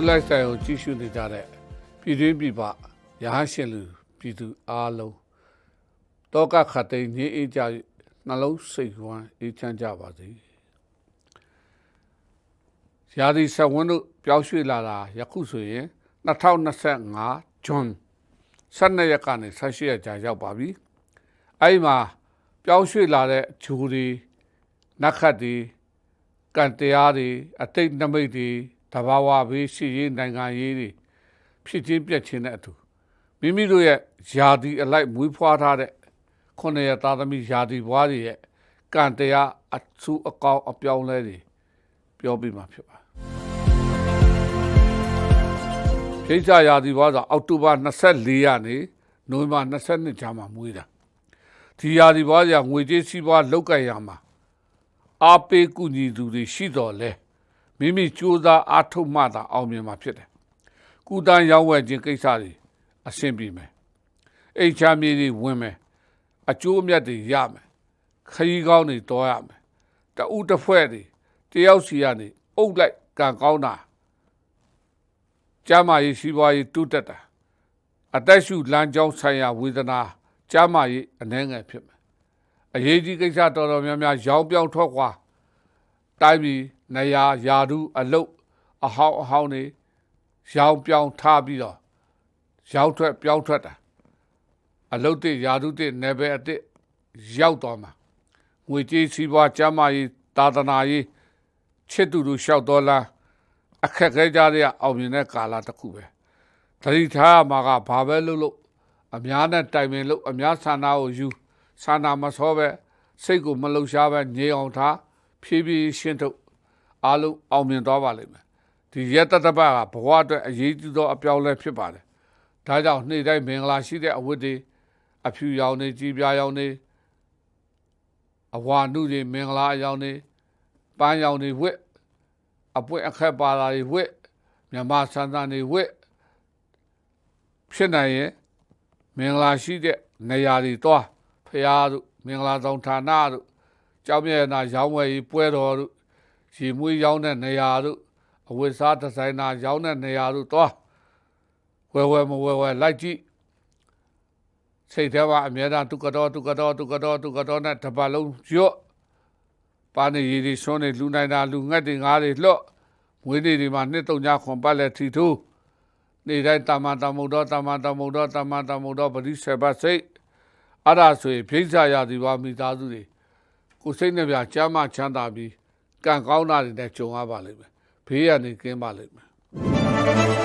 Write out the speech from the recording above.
တို့လိုက်ဆိုင်ကိုကြည့်ရှုနေကြတဲ့ပြည်တွင်းပြည်ပရဟန်းရှင်လူပြည်သူအားလုံးတောကခတ်သိမ်းငြိမ်းအေးကြ၍နှလုံးစိတ်ဝမ်းအေးချမ်းကြပါစေရာသီဆက်ဝန်းတို့ပြောင်းရွှေ့လာတာယခုဆိုရင်2025ဇွန်12ရက်ကနေ18ရက်ကြာရောက်ပါပြီအဲ့ဒီမှာပြောင်းရွှေ့လာတဲ့ဂျူတွေနတ်ခတ်တွေကံတရားတွေအတိတ်နမိတ်တွေ တဘာဝဘေးရှိရေးနိုင်ငံရေးတွေဖြစ်ချင်းပြက်ချင်းတဲ့အတူမိမိတို့ရဲ့ယာဒီအလိုက်မွေးဖွားထားတဲ့ခုနှစ်ရသားသမီးယာဒီဘွားတွေရဲ့ကံတရားအဆူအကောင်းအပြောင်းလဲတွေပြောပြမှာဖြစ်ပါခိစ္စယာဒီဘွားဆိုအောက်တိုဘာ24ရက်နေ့နိုဝင်ဘာ22ကြာမှမွေးတာဒီယာဒီဘွားကငွေကြေးစီးပွားလောက်ကင်ရမှာအားပေးကူညီသူတွေရှိတော်လဲ မိမိကြိုးစားအားထုတ်မှသာအောင်မြင်မှာဖြစ်တယ်။ကုတန်းရောင်းဝယ်ခြင်းကိစ္စတွေအဆင်ပြေမယ်။အိတ်ချမ်းမြေတွေဝင်မယ်။အကျိုးအမြတ်တွေရမယ်။ခရီးကောင်းတွေတော်ရမယ်။တအုပ်တစ်ဖွဲ့တွေတယောက်စီကနေအုပ်လိုက်ကံကောင်းတာကျမ်းမာရေးရှိပွားရေးတိုးတက်တာအသက်ရှူလမ်းကြောင်းဆိုင်ရာဝေဒနာကျမ်းမာရေးအနှဲငယ်ဖြစ်မယ်။အရေးကြီးကိစ္စတော်တော်များများရောင်းပြောင်းထွက်ခွာတိုင်းပြည် နေရာယာဒုအလုတ်အဟောင်းအဟောင်းနေရောင်းပြောင်းထားပြီးတော့ရောင်းထွက်ပြောင်းထွက်တာအလုတ်တစ်ယာဒုတစ်နယ်ပယ်အတစ်ရောက်သွားမှာငွေကြေးစီးပွားကျန်းမာရေးသာသနာရေးချစ်သူတို့လျှောက်တော်လားအခက်ခဲကြတဲ့အောင်မြင်တဲ့ကာလတစ်ခုပဲသတိထားရမှာကဘာပဲလုပ်လို့အများနဲ့တိုင်ပင်လို့အများဆန္ဒကိုယူဆန္ဒမစောပဲစိတ်ကိုမလှုပ်ရှားပဲငြိမ်အောင်ထားဖြည်းဖြည်းရှင်းထုတ် အားလုံးအောင်မြင်သွားပါလိမ့်မယ်ဒီရက်တတပတ်ကဘဝအတွက်အရေးကြီးသောအပြောင်းအလဲဖြစ်ပါတယ်ဒါကြောင့်နေ့တိုင်းမင်္ဂလာရှိတဲ့အဝတ်တွေအဖြူရောင်တွေကြီးပြားရောင်တွေအဝါနုတွေမင်္ဂလာအရောင်တွေပန်းရောင်တွေဝတ်အပွင့်အခက်ပါလာတွေဝတ်မြမဆန်းဆန်းတွေဝတ်ဖြစ်နိုင်ရင်မင်္ဂလာရှိတဲ့နေရာတွေသွားဖရာတို့မင်္ဂလာဆောင်ဌာနတို့ကျောင်းမြတ်နာရောင်းဝယ်ရေးပွဲတော်တို့ ရေမွေးရောင်းတဲ့နေရာတို့အဝတ်စားဒီဇိုင်နာရောင်းတဲ့နေရာတို့သွားဝယ်ဝယ်မဝယ်ဝယ်လိုက်ကြည့်စိတ်ထဲမှာအမြဲတမ်းတုကတော်တုကတော်တုကတော်တုကတော်နဲ့တပတ်လုံးရော့ပါနေရည်ဒီဆွန်းနေလူနိုင်တာလူငက်တွေငါးတွေလှော့မွေးနေ့တွေမှာနှစ်တုံညခွန်ပတ်လက်ထီထိုးနေ့တိုင်းတာမန်တမုတ်တော်တာမန်တမုတ်တော်တာမန်တမုတ်တော်ပရိဆေဘတ်စိတ်အဲ့ဒါဆိုရင်ဖိစာရာဒီပါမိသားစုတွေကိုယ်စိတ်နှပြချမ်းမချမ်းသာပြီး ကံကောင်းတာတွေနဲ့ကြုံရပါလိမ့်မယ်ဘေးရန်နေကင်းပါလိမ့်မယ်